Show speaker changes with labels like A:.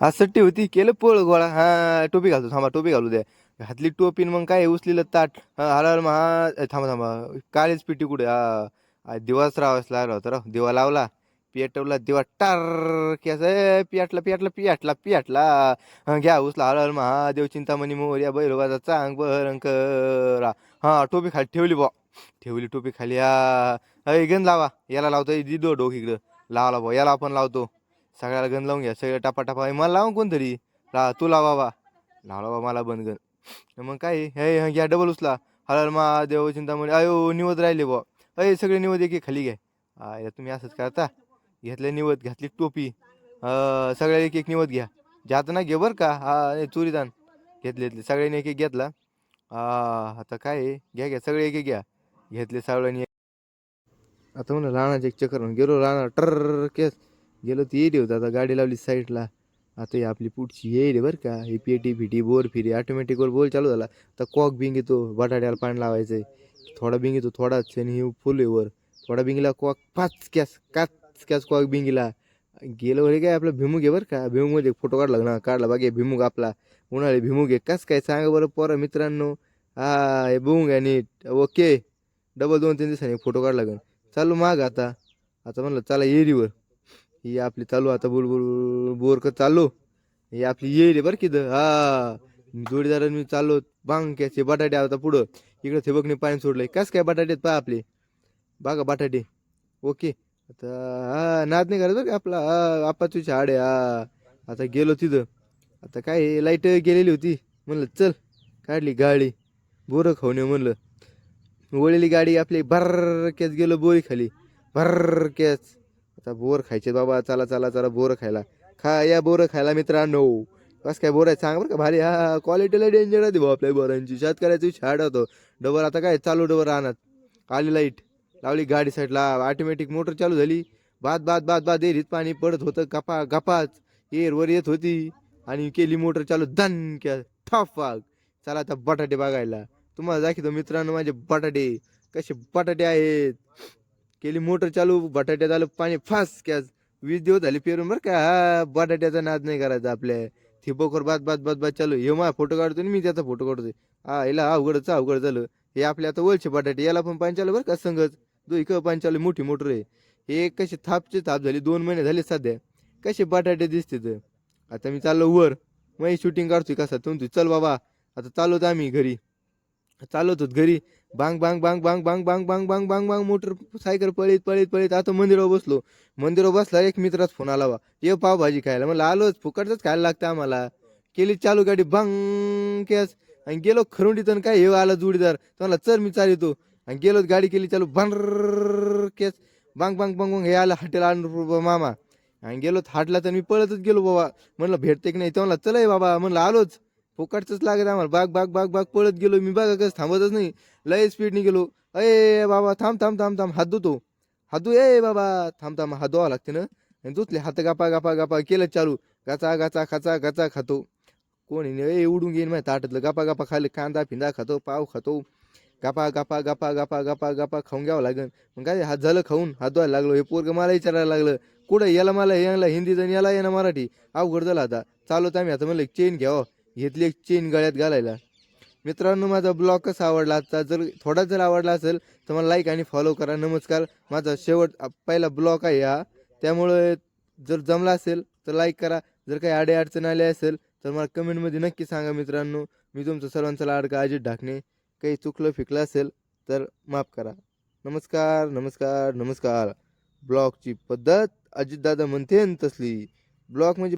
A: हा सट्टी होती केलं पळ गोळा. हा टोपी घालतो थांबा टोपी घालू द्या. घातली टोपी मग काय उचलेलं ताट. आला मग हा थांबा थांबा. काळीच पिटी कुठे? हा दिवाच राहावाच लागला होता राव दिवा लावला पेटवला दिवा टार केस पियाटला पियाटला पियाटला पियाटला. घ्या उचला. हलाल महादेव चिंतामणी मोर्या बैरोबाचा चांग बरंकरा हा टोपी खाली ठेवली बा ठेवली टोपी खाली हा. अय लावा. याला लावतो दिदो डोक इकडं. लावला बा याला आपण लावतो. सगळ्याला गण लावून घ्या सगळं टापा टापा हे मला लावून कोणतरी? ला तू लावा बा लावला बा मला बंद गण मग काय? हे घ्या डबल उचला. हलाल महादेव चिंतामणी. अयो निवत राहिले बा अय सगळे निवत एक एक खाली घ्या. तुम्ही असंच करता? घेतले निवत घातली टोपी. सगळ्या एक एक निवत घ्या. जात ना घे बरं का. हा हे चोरीदान. घेतले घेतले. सगळ्यांनी एक एक घेतला. आता काय घ्या घ्या सगळे एक एक घ्या. घेतले सगळ्यांनी आता म्हणलं राणाचे एक चक्कर म्हणून गेलो राणा टर केस. गेलो ती येडी होतं. आता गाडी लावली साईडला. आता ही आपली पुढची येईल बरं का. ही पेटी फिटी बोर फिरी ऑटोमॅटिकवर बोल चालू झाला. तर कॉक बिंग येतो बटाट्याला पाणी लावायचं आहे थोडा बिंग येतो थोडाच आणि ही फुल आहे वर. थोडा बिंगीला कॉक पाच कॅस काच कॅस कॉक बिंगीला. गेलो वळे काय आपलं भिमुग आहे बरं का. भिमुगमध्ये फोटो काढला ना काढला बागे भिमुग आपला. उन्हाळे भिमुग आहे. कस काय सांगा बरं पोरा मित्रांनो. हा हे बुंग आहे नीट. ओके. डबल दोन तीन दिवसांनी फोटो काढला लागेल चालू माग आता. आता म्हणलं चला एरीवर ही आपली चालू आता बुलबुल बोर कर चालू. ही आपली येईल बरं की इथं. हा. जोडीदार मी चाललो. बांक्याचे बटाटे आता पुढं. इकडं ठिबकने पाणी सोडलंय. कस काय बटाटे पहा आपले. बघा बटाटे. ओके. आता हा नाद नाही करत का आपला? हा आपाची झाड आहे हा. आता गेलो तिथं. आता काय लाइट गेलेली होती. म्हणलं चल काढली गाडी. बोरं खाऊन येऊ म्हणलं. वळलेली गाडी आपली. भर केस गेलो बोरी खाली. भर केस आता बोर खायचे बाबा चला चला चला बोरं खायला. खा या बोरं खायला मित्रांनो. बस काय बोर आहे? सांग बरं का भारी. हा क्वालिटीला डेंजर आहे भाऊ आपल्या बोरांची शेतकऱ्याची छाड होतो. डबर आता काय चालू डबर राहणार आली लाइट लावली गाडी साईडला ऑटोमॅटिक मोटर चालू झाली. बाद बाद बाद बाद. एरीत पाणी पडत होतं. गपा गपाच. एरवर येत होती. आणि केली मोटर चालू. धन क्या ठपाक. चला आता बटाटे बघायला. तुम्हाला दाखवतो मित्रांनो माझे बटाटे. कसे बटाटे आहेत. केली मोटर चालू बटाट्यात आलं पाणी फास कॅस वीस दिवस झाले पेरून बरं का. हा बटाट्याचा नाद नाही करायचा आपल्या. थिबकवर बाद बाद बाद बाद चालू. हे मा फोटो काढतो आणि मी त्याचा फोटो काढतोय. हा हिला अवघडच अवघड झालं. हे आपल्या आता वळचे बटाटे याला पण पाणी चालू बरं का संगच. दो इकडं पाणी चालू मोठी मोटर आहे. हे कशी थापची थाप झाली दोन महिने झाले सध्या. कसे बटाटे दिसते तर आता मी चाललो वर. मग शूटिंग काढतोय कसा. तुमची चल बाबा आता चालवतो आम्ही घरी. चालवत होत घरी बांग बांग बांग बांग बांग बांग बांग बांग बांग बांग मोटर सायकल पळीत पळीत पळीत आता मंदिरावर बसलो मंदिरावर बसला एक मित्राच फोन आला बा ये पावभाजी खायला म्हणलं आलोच फुकटच खायला लागतं आम्हाला केली चालू गाडी बांग केस आणि गेलो खरुंडीत आणि काय हे आला जोडीदार तुम्हाला चल मी चालितो आणि गेलो गाडी केली चालू भंर केस बांग बांग बांग बांग हे आलं हॉटेल आणून मामा आणि गेलो हाटला तर मी पळतच गेलो बाबा म्हणलं भेटते की नाही तेव्हा चल बाबा म्हणलं आलोच फुकटच लागत आम्हाला. बाग बाग बाग बाग पळत गेलो. मी बघा कसं थांबतच नाही. लय स्पीडने गेलो अये बाबा थांब थांब थांब थांब. हात धुतो. हात धु. ए बाबा थांब थांब. हात धुवा लागते ना? आणि धुतले. हात गापा गापा गापा केलं चालू. गाचा गाचा खाचा गाचा खातो. कोणी ए उडून घेईन माहिती ताटातलं. गापा गापा खाले कांदा फिंदा खातो पाव खातो. गापा गापा गापा गापा गापा गापा खाऊन घ्यावं लागेल मग काय? हात झालं खाऊन हात धुवायला लागलो. हे पोरग मला विचारायला लागलं. कुठं? याला मला याला हिंदी आणि याला येणं मराठी. अवघड झाला आता. चालवत आम्ही. आता म्हणलं चेन घ्यावं. घेतली एक चेन गळ्यात घालायला. मित्रांनो माझा ब्लॉग कसा आवडला आता जर थोडा जर आवडला असेल तर मला लाईक आणि फॉलो करा. नमस्कार. माझा शेवट पहिला ब्लॉग आहे हा. त्यामुळे जर जमला असेल तर लाईक करा. जर काही आडे अडचण आली असेल तर मला कमेंटमध्ये नक्की सांगा मित्रांनो. मी तुमचं सर्वांचा लाडका अजित ढाकणे. काही चुकलं फिकलं असेल तर माफ करा. नमस्कार नमस्कार नमस्कार. ब्लॉगची पद्धत अजितदादा म्हणते तसली. ब्लॉग म्हणजे